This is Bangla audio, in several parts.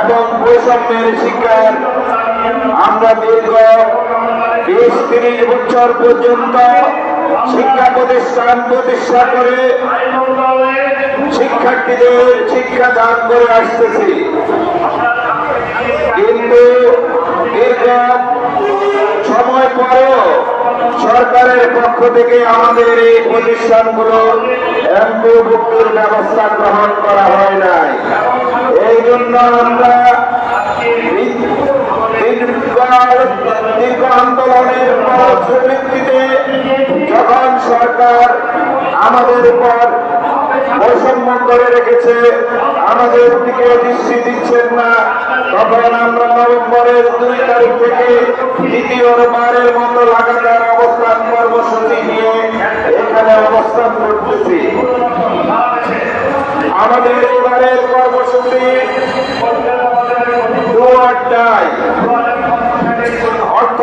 এবং বৈষম্যের শিকার। আমরা দীর্ঘ বিশ তিরিশ বছর পর্যন্ত শিক্ষা প্রতিষ্ঠান প্রতিষ্ঠা করে শিক্ষার্থীদের শিক্ষা দান করে আসতেছি। কিন্তু দীর্ঘ সময় পরেও সরকারের পক্ষ থেকে আমাদের এই প্রতিষ্ঠানগুলো এমপিভুক্তির ব্যবস্থা গ্রহণ করা হয় নাই। এই জন্য যখন সরকার আমাদের উপর বৈষম্য করে রেখেছে আমাদের দিকে দৃষ্টি দিচ্ছেন না তখন আমরা নভেম্বরের দুই তারিখ থেকে দ্বিতীয়বারের মতো লাগাতার অবস্থান কর্মসূচি নিয়ে এখানে অবস্থান করতেছি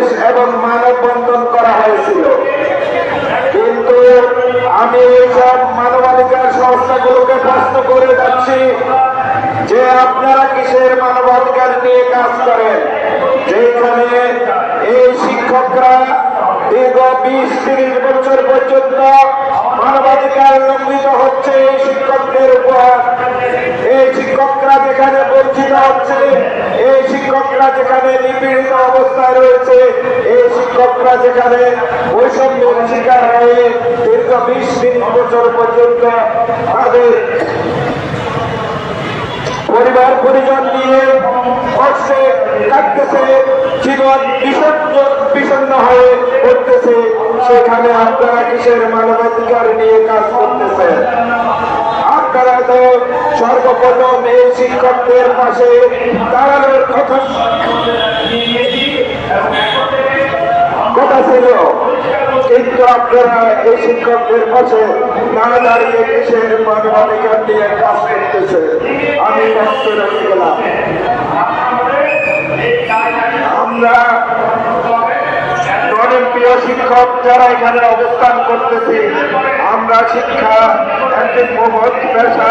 সমাবেশ এবং মানববন্ধন করা হয়েছিল। কিন্তু আমি এইসব মানবাধিকার সংস্থাগুলোকে প্রশ্ন করে যাচ্ছি যে আপনারা কিসের মানবাধিকার নিয়ে কাজ করেন? যেখানে এই শিক্ষকরা দীর্ঘ বিশ তিরিশ বছর পর্যন্ত মানবাধিকার লঙ্ঘিত হচ্ছে এই শিক্ষকদের উপর। এই শিক্ষকরা যেখানে বঞ্চিত হচ্ছে, এই শিক্ষকরা যেখানে নিপীড়িত এই শিক্ষকরা যেখানে বৈষম্যের শিকার হয়ে দীর্ঘ বিশ তিরিশ বছর পর্যন্ত তাদের পরিবার, পরিজন নিয়ে কষ্টে কাটতেছে জীবন বিষণ্ণ বিষণ্ণ হয়ে পড়তেছে। সেখানে আপনারা কিসের মানবাধিকার নিয়ে কাজ করতেছেন? আপনারা তো সর্বপ্রথম এই শিক্ষকদের পাশে দাঁড়ানোর কথা ছিল। কিন্তু আপনারা এই শিক্ষকদের পাশে না দাঁড়িয়ে কিসের মানবাধিকার নিয়ে কাজ করতেছে। আমি কষ্ট রেখে আমরা জনপ্রিয় শিক্ষক যারা এখানে অবস্থান করতেছি, আমরা শিক্ষা একটি মহৎ পেশা